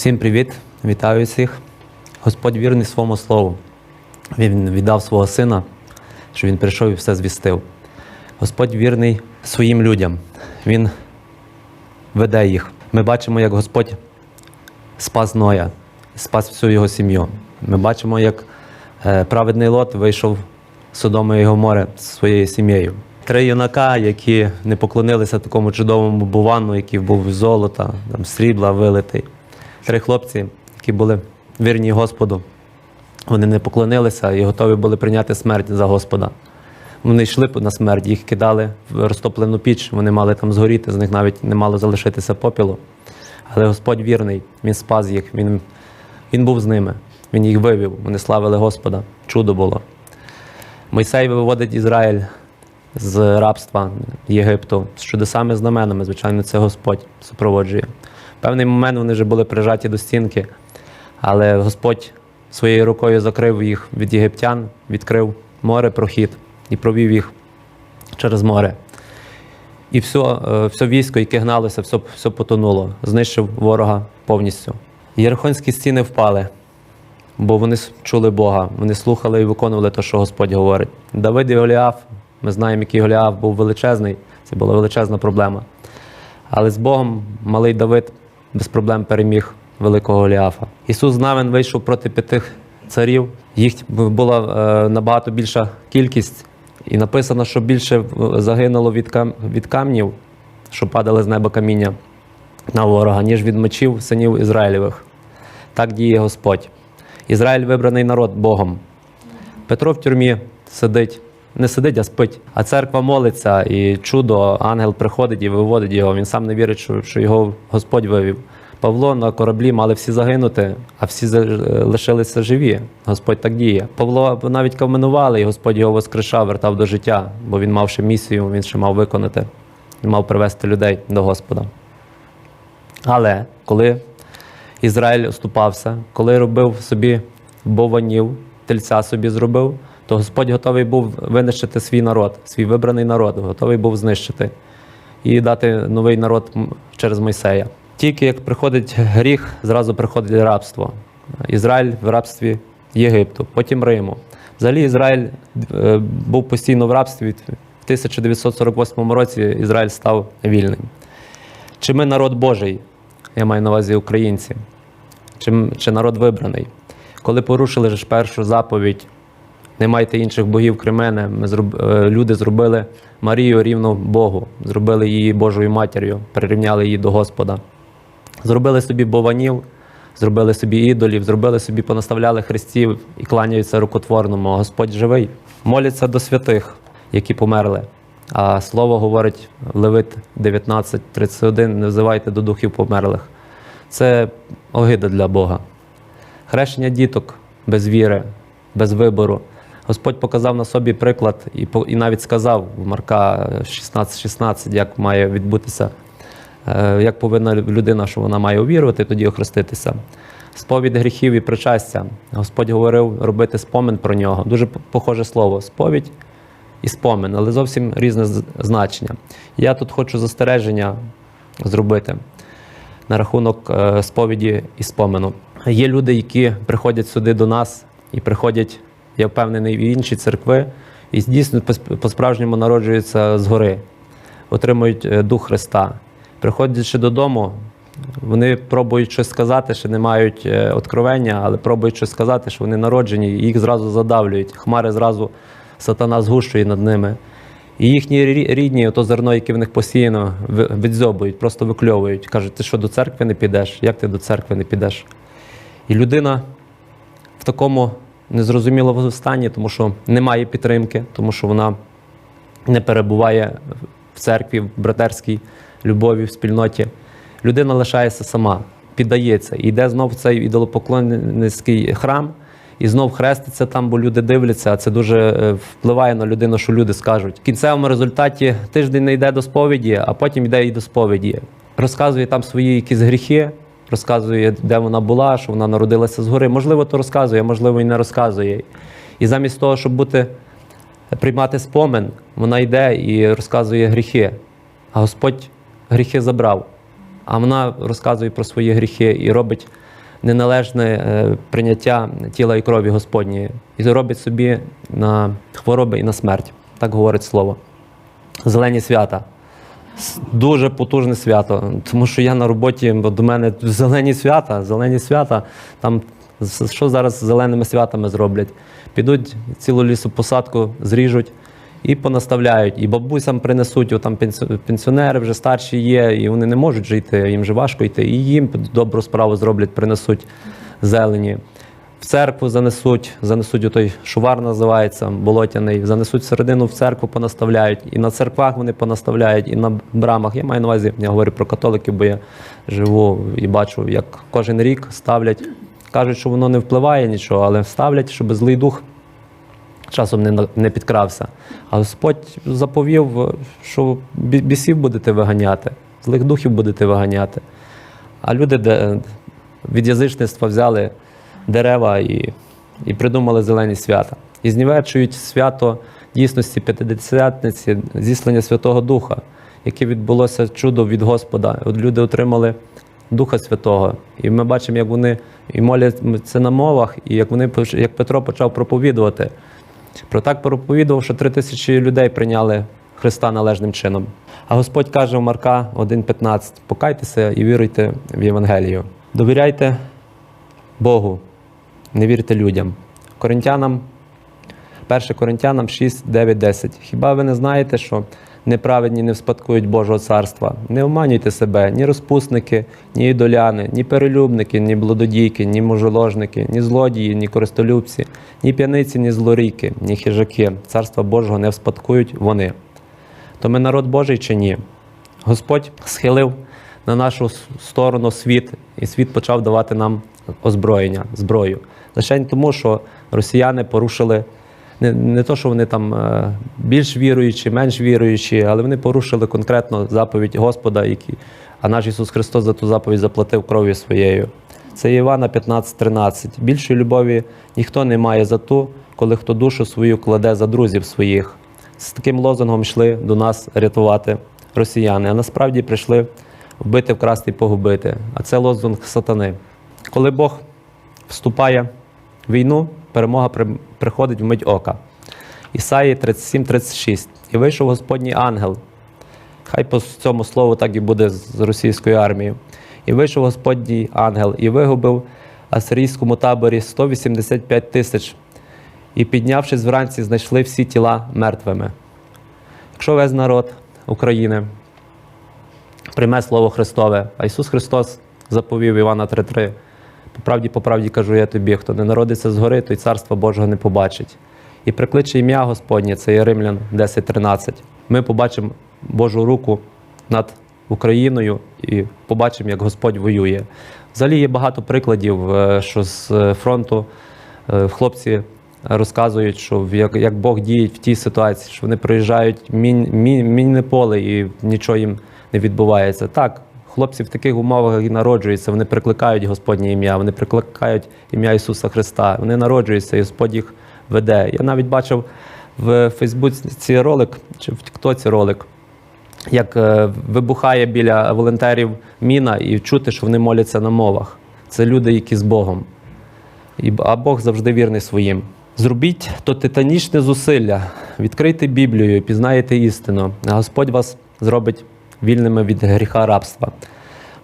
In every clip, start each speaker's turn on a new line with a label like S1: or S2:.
S1: Всім привіт, вітаю всіх. Господь вірний своєму слову. Він віддав свого сина, що він прийшов і все звістив. Господь вірний своїм людям. Він веде їх. Ми бачимо, як Господь спас Ноя, спас всю його сім'ю. Ми бачимо, як е, праведний лот вийшов з Содому і Гомори зі своєю сім'єю. Три юнака, які не поклонилися такому чудовому бувану, який був з золота, там, срібла вилитий. Три хлопці, які були вірні Господу. Вони не поклонилися і готові були прийняти смерть за Господа. Вони йшли на смерть, їх кидали в розтоплену піч, вони мали там згоріти, з них навіть не мало залишитися попілу. Але Господь вірний, Він спас їх, Він, він був з ними, Він їх вивів, вони славили Господа. Чудо було. Мойсей виводить Ізраїль з рабства Єгипту з чудесами знаменами. Звичайно, це Господь супроводжує. Певний момент вони вже були прижаті до стінки, але Господь своєю рукою закрив їх від єгиптян, відкрив море прохід і провів їх через море. І все, все військо, яке гналося, все, все потонуло, знищив ворога повністю. Єрихонські стіни впали, бо вони чули Бога, вони слухали і виконували те, що Господь говорить. Давид і Голіаф, ми знаємо, який Голіаф був величезний, це була величезна проблема. Але з Богом малий Давид без проблем переміг великого Голіафа. Ісус Навин вийшов проти п'яти царів. Їх була е, набагато більша кількість, і написано, що більше е, загинуло від, кам- від камнів, що падали з неба каміння на ворога, ніж від мечів синів Ізраїлевих. Так діє Господь. Ізраїль вибраний народ Богом. Петро в тюрмі сидить, не сидить, а спить. А церква молиться, і чудо, ангел приходить і виводить його. Він сам не вірить, що, що його Господь вивів. Павло на кораблі мали всі загинути, а всі лишилися живі. Господь так діє. Павло навіть каменували, і Господь його воскрешав, вертав до життя, бо він мав ще місію, він ще мав виконати, він мав привести людей до Господа. Але коли Ізраїль оступався, коли робив собі бованів, тельця собі зробив, то Господь готовий був винищити свій народ, свій вибраний народ, готовий був знищити і дати новий народ через Мойсея. Тільки як приходить гріх, зразу приходить рабство. Ізраїль в рабстві Єгипту, потім Риму. Взагалі Ізраїль е, був постійно в рабстві. В 1948 році Ізраїль став вільним. Чи ми народ Божий? Я маю на увазі українці, чи, чи народ вибраний. Коли порушили ж першу заповідь, не майте інших богів крім мене, ми зроб... е, люди зробили Марію рівно Богу, зробили її Божою матір'ю, прирівняли її до Господа. Зробили собі бованів, зробили собі ідолів, зробили собі, понаставляли хрестів і кланяються рукотворному. Господь живий. Моляться до святих, які померли. А слово говорить Левит 19.31, не взивайте до духів померлих. Це огида для Бога. Хрещення діток без віри, без вибору. Господь показав на собі приклад і, і навіть сказав Марка 16.16, як має відбутися, е, як повинна людина, що вона має увірувати, тоді охреститися. Сповідь гріхів і причастя. Господь говорив робити спомин про нього. Дуже похоже слово. Сповідь і спомин, але зовсім різне значення. Я тут хочу застереження зробити на рахунок е, сповіді і спомену. Є люди, які приходять сюди до нас і приходять, я впевнений, в інші церкви, і дійсно по-справжньому народжуються згори, отримують е, дух Христа. Приходячи додому, вони пробують щось сказати, ще не мають е, откровення, але пробують щось сказати, що вони народжені, і їх зразу задавлюють. Хмари зразу сатана згущує над ними. І їхні рідні, ото зерно, яке в них посіяно, відзьобують, просто викльовують. Кажуть, ти що до церкви не підеш? Як ти до церкви не підеш? І людина в такому незрозумілому стані, тому що немає підтримки, тому що вона не перебуває в церкві, в братерській любові, в спільноті. Людина лишається сама, піддається і йде знов в цей ідолопоклонницький храм, і знов хреститься там, бо люди дивляться, а це дуже е, впливає на людину, що люди скажуть. В кінцевому результаті тиждень не йде до сповіді, а потім йде і до сповіді. Розказує там свої якісь гріхи, розказує, де вона була, що вона народилася згори. Можливо, то розказує, можливо, і не розказує. І замість того, щоб бути приймати спомин, вона йде і розказує гріхи. А Господь гріхи забрав. А вона розказує про свої гріхи і робить неналежне е, прийняття тіла і крові Господньої і робить собі на хвороби і на смерть. Так говорить слово. Зелені свята. Дуже потужне свято, тому що я на роботі, бо до мене зелені свята, зелені свята. Там що зараз з зеленими святами зроблять? Підуть цілу лісопосадку, зріжуть і понаставляють. І бабусям принесуть, от там пенсіонери вже старші є, і вони не можуть жити, їм вже важко йти. І їм добру справу зроблять, принесуть зелені. В церкву занесуть, занесуть отой шувар називається, болотяний, занесуть всередину в церкву, понаставляють. І на церквах вони понаставляють, і на брамах. Я маю на увазі, я говорю про католиків, бо я живу і бачу, як кожен рік ставлять. Кажуть, що воно не впливає нічого, але ставлять, щоб злий дух часом не, не підкрався. А Господь заповів, що бісів будете виганяти, злих духів будете виганяти. А люди від язичництва взяли дерева і, і придумали зелені свята. І знівечують свято дійсності п'ятидесятниці, зіслання Святого Духа, яке відбулося чудо від Господа. От люди отримали Духа Святого. І ми бачимо, як вони і моляться на мовах, і як вони як Петро почав проповідувати. Про так проповідував, що три тисячі людей прийняли Христа належним чином. А Господь каже в Марка 1,15: покайтеся і віруйте в Євангелію. Довіряйте Богу, не вірте людям. Коринтянам, 1 Коринтянам 6, 9, 10. Хіба ви не знаєте, що неправедні не вспадкують Божого царства? Не обманюйте себе, ні розпусники, ні ідоляни, ні перелюбники, ні блудодійки, ні мужеложники, ні злодії, ні користолюбці, ні п'яниці, ні злоріки, ні хижаки. Царства Божого не вспадкують вони. То ми народ Божий чи ні? Господь схилив на нашу сторону світ, і світ почав давати нам озброєння, зброю. Лише тому, що росіяни порушили не, не то, що вони там е, більш віруючі, менш віруючі, але вони порушили конкретно заповідь Господа, який, а наш Ісус Христос за ту заповідь заплатив кров'ю своєю. Це Івана 15:13. Більшої любові ніхто не має за ту, коли хто душу свою кладе за друзів своїх. З таким лозунгом йшли до нас рятувати росіяни, а насправді прийшли вбити, вкрасти погубити. А це лозунг сатани. Коли Бог вступає в війну, перемога приходить в мить ока. Ісаї 37-36. І вийшов Господній ангел. Хай по цьому слову так і буде з російською армією. І вийшов Господній ангел і вигубив асирійському таборі 185 тисяч. І піднявшись вранці, знайшли всі тіла мертвими. Якщо весь народ України прийме Слово Христове, а Ісус Христос заповів Івана 3:3, по правді, по правді кажу я тобі, хто не народиться згори, той царства Божого не побачить. І прикличе ім'я Господнє, це є Римлян 10.13. Ми побачимо Божу руку над Україною і побачимо, як Господь воює. Взагалі є багато прикладів, е, що з е, фронту е, хлопці розказують, що як, Бог діє в тій ситуації, що вони мін, мінне поле і нічого їм не відбувається. Так, хлопці в таких умовах і народжуються, вони прикликають Господнє ім'я, вони прикликають ім'я Ісуса Христа. Вони народжуються, і Господь їх веде. Я навіть бачив в Фейсбуці ролик чи в Тіктоці ролик. Як е, вибухає біля волонтерів міна, і чути, що вони моляться на мовах. Це люди, які з Богом. А Бог завжди вірний своїм. Зробіть то титанічне зусилля, відкрийте Біблію, і пізнаєте істину, Господь вас зробить вільними від гріха рабства.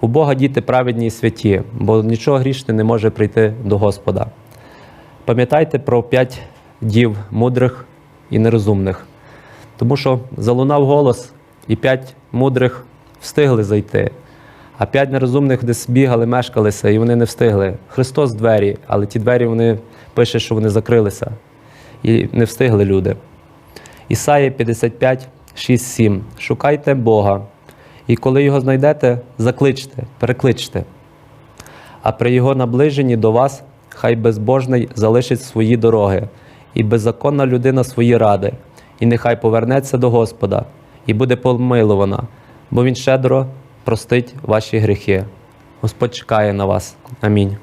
S1: У Бога діти праведні і святі, бо нічого грішне не може прийти до Господа. Пам'ятайте про п'ять дів мудрих і нерозумних, тому що залунав голос, і п'ять мудрих встигли зайти, а п'ять нерозумних десь бігали, мешкалися, і вони не встигли. Христос двері, але ті двері вони пише, що вони закрилися, і не встигли люди. Ісаї 55, 6, 7. Шукайте Бога, і коли його знайдете, закличте, перекличте. А при його наближенні до вас хай безбожний залишить свої дороги, і беззаконна людина свої ради, і нехай повернеться до Господа, і буде помилована, бо він щедро простить ваші гріхи. Господь чекає на вас. Амінь.